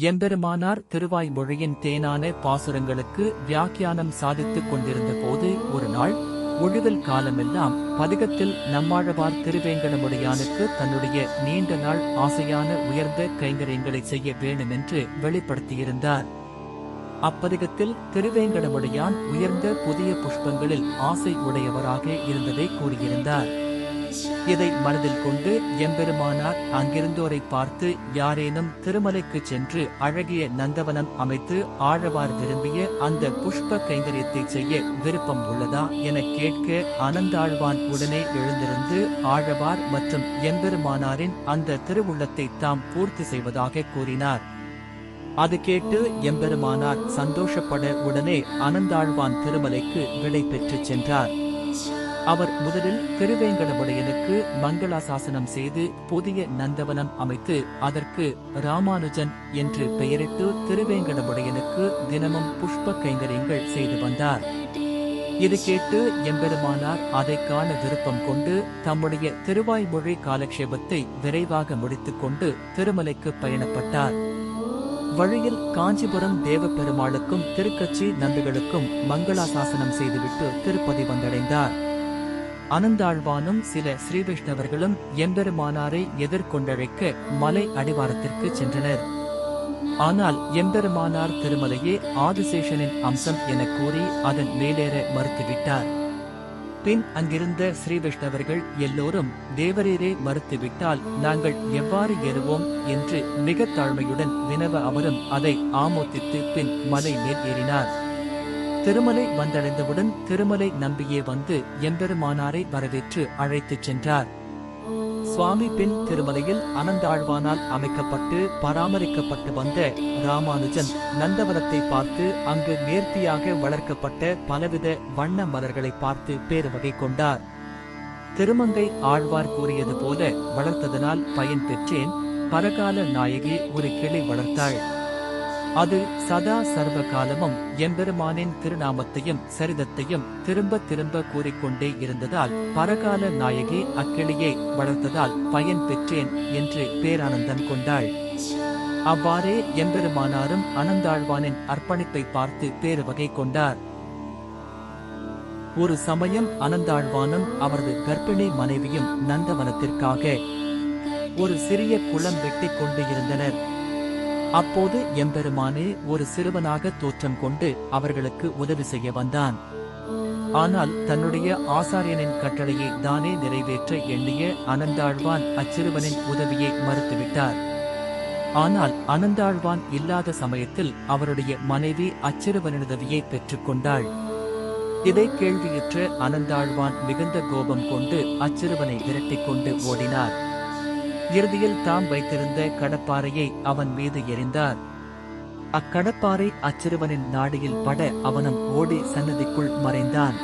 எம்பெருமானார் திருவாய் மொழியின் தேனான பாசுரங்களுக்கு வியாக்கியானம் சாதித்துக் கொண்டிருந்த போது ஒரு நாள் ஒழுகல் காலமெல்லாம் பதிகத்தில் நம்மாழவார் திருவேங்கடமுடையானுக்கு தன்னுடைய நீண்ட நாள் ஆசையான உயர்ந்த கைங்கரியங்களை செய்ய வேண்டுமென்று வெளிப்படுத்தியிருந்தார். அப்பதிகத்தில் திருவேங்கடமுடையான் உயர்ந்த புதிய புஷ்பங்களில் ஆசை உடையவராக இருந்ததை கூறியிருந்தார். இதை மனதில் கொண்டு எம்பெருமானார் அங்கிருந்தோரை பார்த்து யாரேனும் திருமலைக்கு சென்று அழகிய நந்தவனம் அமைத்து ஆழவார் விரும்பிய அந்த புஷ்ப கைங்கரியத்தை செய்ய விருப்பம் உள்ளதா என கேட்க அனந்தாழ்வான் உடனே எழுந்திருந்து ஆழவார் மற்றும் எம்பெருமானாரின் அந்த திருவுள்ளத்தை தாம் பூர்த்தி செய்வதாக கூறினார். அது கேட்டு எம்பெருமானார் சந்தோஷப்பட உடனே அனந்தாழ்வான் திருமலைக்கு விடை பெற்றுச் சென்றார். அவர் முதலில் திருவேங்கடமுடையனுக்கு மங்களாசாசனம் செய்து புதிய நந்தவனம் அமைத்து அதற்கு ராமானுஜன் என்று பெயரிட்டு திருவேங்கடமுடையனுக்கு தினமும் புஷ்ப கைங்கரியங்கள் செய்து வந்தார். இது கேட்டு எம்பெருமானார் அதை காண விருப்பம் கொண்டு தம்முடைய திருவாய்மொழி காலக்ஷேபத்தை விரைவாக முடித்துக்கொண்டு திருமலைக்கு பயணப்பட்டார். வழியில் காஞ்சிபுரம் தேவப்பெருமாளுக்கும் திருக்கச்சி நந்துகளுக்கும் மங்களாசாசனம் செய்துவிட்டு திருப்பதி வந்தடைந்தார். அனந்தாழ்வானும் சில ஸ்ரீவிஷ்ணவர்களும் எம்பெருமானாரை எதிர்கொண்டழைக்க மலை அடிவாரத்திற்கு சென்றனர். ஆனால் எம்பெருமானார் திருமலையே ஆதிசேஷனின் அம்சம் என கூறி அதன் மேலேற மறுத்துவிட்டார். பின் அங்கிருந்த ஸ்ரீவிஷ்ணவர்கள் எல்லோரும் தேவரீரே மறுத்துவிட்டால் நாங்கள் எவ்வாறு ஏறுவோம்? என்று மிக தாழ்மையுடன் வினவ அவரும் அதை ஆமோதித்து பின் மலை மேல் ஏறினார். திருமலை வந்தடைந்தவுடன் திருமலை நம்பியே வந்து எம்பெருமானாரை வரவேற்று அழைத்துச் சென்றார். சுவாமி பின் திருமலையில் அனந்தாழ்வானால் அமைக்கப்பட்டு பராமரிக்கப்பட்டு வந்த ராமானுஜன் நந்தவனத்தை பார்த்து அங்கு நேர்த்தியாக வளர்க்கப்பட்ட பலவித வண்ண மலர்களை பார்த்து பேருவகை கொண்டார். திருமங்கை ஆழ்வார் கூறியது போல வளர்த்ததனால் பயன் பெற்றேன். பரகால நாயகி ஒரு கிளை வளர்த்தாள். அது சதா சர்வ காலமும் எம்பெருமானின் திருநாமத்தையும் சரிதத்தையும் திரும்ப திரும்ப கூறிக்கொண்டே இருந்ததால் பரகால நாயகி அக்கிளியை வளர்த்ததால் பயன் பெற்றேன் என்று பேரானந்தம் கொண்டாள். அவ்வாறே எம்பெருமானாரும் அனந்தாழ்வானின் அர்ப்பணிப்பை பார்த்து பேருவகை கொண்டார். ஒரு சமயம் அனந்தாழ்வானும் அவரது கர்ப்பிணி மனைவியும் நந்தவனத்திற்காக ஒரு சிறிய குளம் வெட்டிக் கொண்டு இருந்தனர். அப்போது எம்பெருமானே ஒரு சிறுவனாக தோற்றம் கொண்டு அவர்களுக்கு உதவி செய்ய வந்தான். ஆனால் தன்னுடைய ஆசாரியனின் கட்டளையை தானே நிறைவேற்ற எண்ணிய அனந்தாழ்வான் அச்சிறுவனின் உதவியை மறுத்துவிட்டார். ஆனால் அனந்தாழ்வான் இல்லாத சமயத்தில் அவருடைய மனைவி அச்சிறுவனின் உதவியை பெற்றுக்கொண்டாள் இதை கேள்வியுற்ற அனந்தாழ்வான் மிகுந்த கோபம் கொண்டு அச்சிறுவனை விரட்டிக் கொண்டு ஓடினார். இறுதியில் தாம் வைத்திருந்த கடப்பாறையை அவன் மீது எறிந்தார். அக்கடப்பாறை அச்சிறுவனின் நாடியில் பட அவனும் ஓடி சன்னதிக்குள் மறைந்தான்.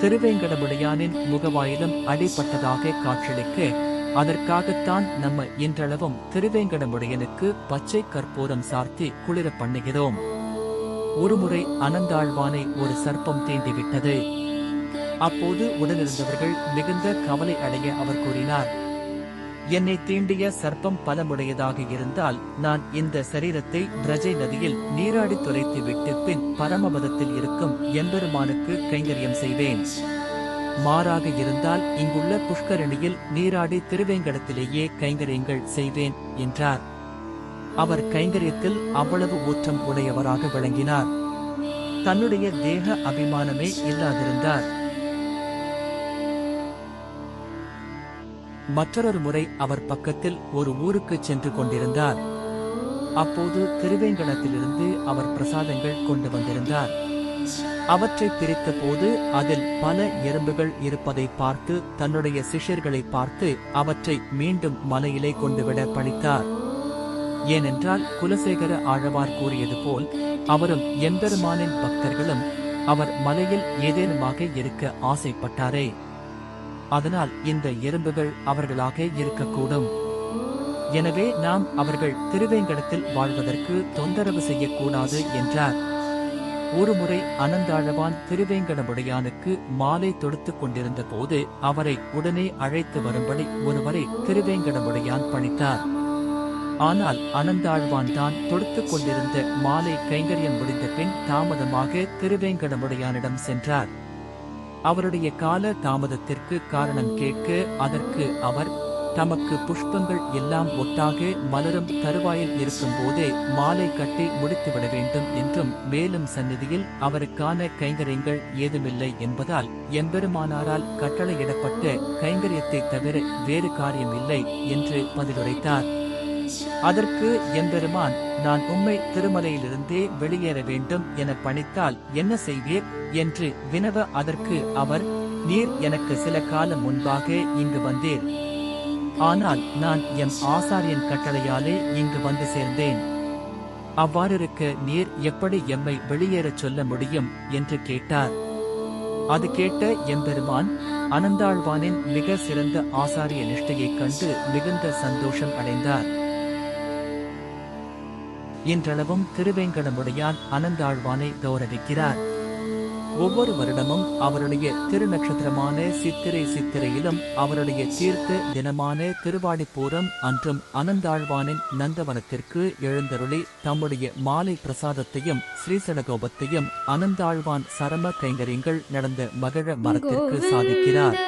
திருவேங்கடமுடையானின் முகவாயிலும் அடிபட்டதாக காட்சியளிக்க அதற்காகத்தான் நம்ம இன்றளவும் திருவேங்கடமுடையனுக்கு பச்சை கற்பூரம் சார்த்தி குளிர பண்ணுகிறோம். ஒருமுறை அனந்தாழ்வானை ஒரு சர்ப்பம் தீண்டிவிட்டது. அப்போது உடனிருந்தவர்கள் மிகுந்த கவலை அடைய அவர் கூறினார். என்னை தீண்டிய சர்ப்பம் பலமுடையதாக இருந்தால் நான் இந்த சரீரத்தை பிரஜை நதியில் நீராடி துரைத்து விட்டு பின் பரமபதத்தில் இருக்கும் எம்பெருமானுக்கு கைங்கரியம் செய்வேன். மாறாக இருந்தால் இங்குள்ள புஷ்கரணியில் நீராடி திருவேங்கடத்திலேயே கைங்கரியங்கள் செய்வேன் என்றார். அவர் கைங்கரியத்தில் அவ்வளவு ஊற்றம் உடையவராக விளங்கினார். தன்னுடைய தேக அபிமானமே இல்லாதிருந்தார். மற்றொரு முறை அவர் பக்கத்தில் ஒரு ஊருக்கு சென்று கொண்டிருந்தார். அப்போது திருவேங்கடத்திலிருந்து அவர் பிரசாதங்கள் கொண்டு வந்திருந்தார். அவற்றை பிரித்த போது அதில் பல எறும்புகள் இருப்பதை பார்த்து தன்னுடைய சிஷ்யர்களை பார்த்து அவற்றை மீண்டும் மலையிலே கொண்டுவிட பணித்தார். ஏனென்றால் குலசேகர ஆழவார் கூறியது போல் அவரும் எம்பெருமானின் பக்தர்களும் அவர் மலையில் ஏதேனுமாக இருக்க ஆசைப்பட்டாரே. அதனால் இந்த எறும்புகள் அவர்களாக இருக்கக்கூடும். எனவே நாம் அவர்கள் திருவேங்கடத்தில் வாழ்வதற்கு தொந்தரவு செய்யக்கூடாது என்றார். ஒருமுறை அனந்தாழவான் திருவேங்கடமுடையானுக்கு மாலை தொடுத்துக் கொண்டிருந்த போது அவரை உடனே அழைத்து வரும்படி ஒருவரை திருவேங்கடமுடையான் பணித்தார். ஆனால் அனந்தாழ்வான் தான் தொடுத்துக் கொண்டிருந்த மாலை கைங்கரியம் முடிந்த பின் தாமதமாக திருவேங்கடமுடையானிடம் சென்றார். அவருடைய கால தாமதத்திற்கு காரணம் கேட்க அதற்கு அவர் தமக்கு புஷ்பங்கள் எல்லாம் ஒட்டாக மலரும் தருவாயில் இருக்கும் போதே மாலை கட்டி முடித்துவிட வேண்டும் என்றும் மேலும் சந்நிதியில் அவருக்கான கைங்கரியங்கள் ஏதுமில்லை என்பதால் எம்பெருமானாரால் கட்டளையிடப்பட்ட கைங்கரியத்தை தவிர வேறு காரியம் இல்லை என்று பதிலுரைத்தார். அதற்கு எம்பெருமான் நான் உம்மை திருமலையிலிருந்தே வெளியேற வேண்டும் என பணித்தால் என்ன செய்வீர்? என்று வினவ அதற்கு அவர் நீர் எனக்கு சில காலம் முன்பாக இங்கு வந்தீர். ஆனால் நான் எம் ஆசாரியன் கட்டளையாலே இங்கு வந்து சேர்ந்தேன். அவ்வாறிருக்க நீர் எப்படி எம்மை வெளியேறச் சொல்ல முடியும்? என்று கேட்டார். அது கேட்ட எம்பெருமான் அனந்தாழ்வானின் மிக சிறந்த ஆசாரிய நிஷ்டையைக் கண்டு மிகுந்த சந்தோஷம் அடைந்தார். இன்றளவும் திருவேங்கடமுடையான் அனந்தாழ்வானை கௌரவிக்கிறார். ஒவ்வொரு வருடமும் அவருடைய திருநட்சத்திரமான சித்திரை சித்திரையிலும் அவருடைய தீர்த்த தினமான திருவாடிப்பூரம் அன்றும் அனந்தாழ்வானின் நந்தவனத்திற்கு எழுந்தருளி தம்முடைய மாலை பிரசாதத்தையும் ஸ்ரீசடகோபத்தையும் அனந்தாழ்வான் சரம கைங்கரியங்கள் நடந்த மகிழ மரத்திற்கு சாதிக்கிறார்.